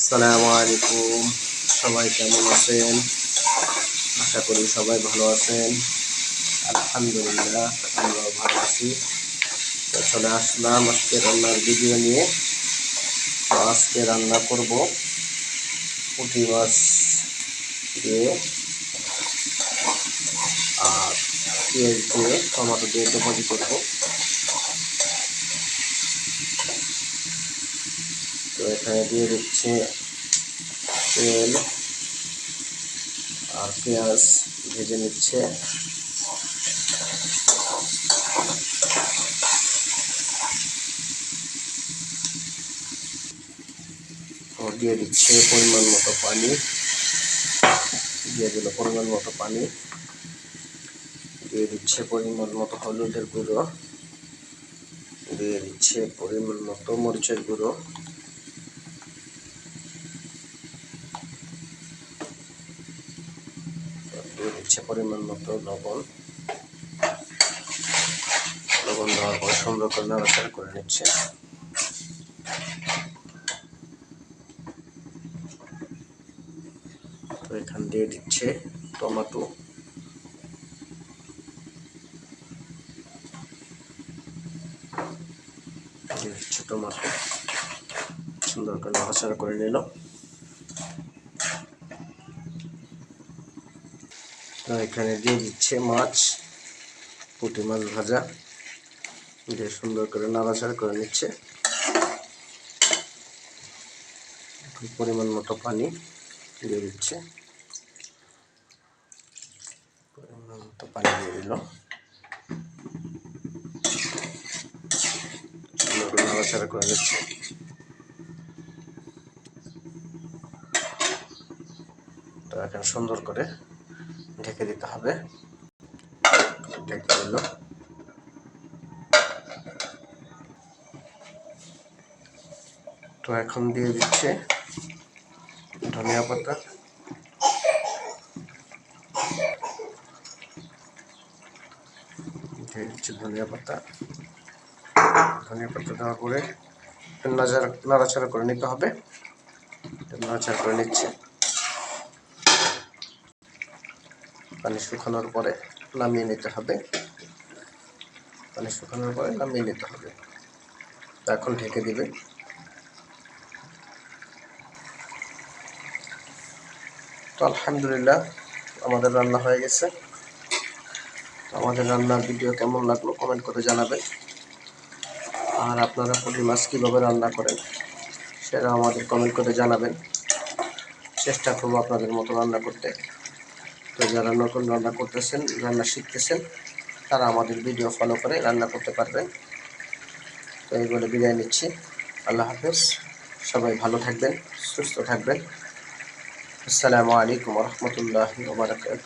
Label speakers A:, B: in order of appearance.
A: আসসালামু আলাইকুম। সবাই কেমন আছেন? আশা করি সবাই ভালো আছেন। আলহামদুলিল্লাহ, আমরাও ভালো আছি। তো চলে আসলাম আজকে রান্নার ভিডিও নিয়ে। তো আজকে রান্না করব পুঁটি মাছ দিয়ে আর পেঁয়াজ দিয়ে, টমেটো দিয়ে ডোবাজি করব তো এখানে দিয়ে দিচ্ছে তেল আর পেঁয়াজ ভেজে নিচ্ছে। দিয়ে দিচ্ছে পরিমাণ মতো পানি। দিয়ে দিল পরিমাণ মতো পানি। দিয়ে দিচ্ছে পরিমাণ মতো হলুদের গুঁড়ো। দিয়ে দিচ্ছে পরিমাণ মতো মরিচের গুঁড়ো। দিচ্ছে পরিমাণ মতো লবণ। লবণ দেওয়ার পর সুন্দর করে নাড়াচাড়া করে নিচ্ছে। এখান দিয়ে দিচ্ছে টমেটো। দিচ্ছে টমেটো। সুন্দর করে নাড়াচাড়া করে নিল এখানে দিয়ে দিচ্ছে মাছ, পুঁটি মাছ ভাজা। দিয়ে সুন্দর করে নাড়াচাড়া করে নিচ্ছে। পরিমাণ মতো পানি দিয়ে দিচ্ছে। পরিমাণ মতো পানি দিয়ে দিল। নাড়াচাড়া করে নিচ্ছে। তো এখন সুন্দর করে ঢেকে দিতে হবে। তো এখন দিয়ে দিচ্ছে ধনিয়া পাতা। দিয়ে দিচ্ছে ধনিয়া পাতা। ধনিয়া পাতা পরে নাড়াচাড়া নাড়াচাড়া করে নিতে হবে। নাড়াচাড়া করে নিচ্ছে। পানি শুকানোর পরে নামিয়ে নিতে হবে। পানি শুকানোর পরে নামিয়ে নিতে হবে। এখন ঢেকে দিবে। তো আলহামদুলিল্লাহ, আমাদের রান্না হয়ে গেছে। আমাদের রান্নার ভিডিও কেমন লাগল কমেন্ট করে জানাবেন। আর আপনারা পুঁটি মাছ কীভাবে রান্না করেন সেটা আমাদের কমেন্ট করে জানাবেন। চেষ্টা করব আপনাদের মতো রান্না করতে। তো যারা নতুন রান্না করতেছেন, রান্না শিখতেছেন, তারা আমাদের ভিডিও ফলো করে রান্না করতে পারবেন। তো এই বলে বিদায় নিচ্ছি। আল্লাহ হাফেজ। সবাই ভালো থাকবেন, সুস্থ থাকবেন। আসসালামু আলাইকুম রহমতুল্লাহ বারকাত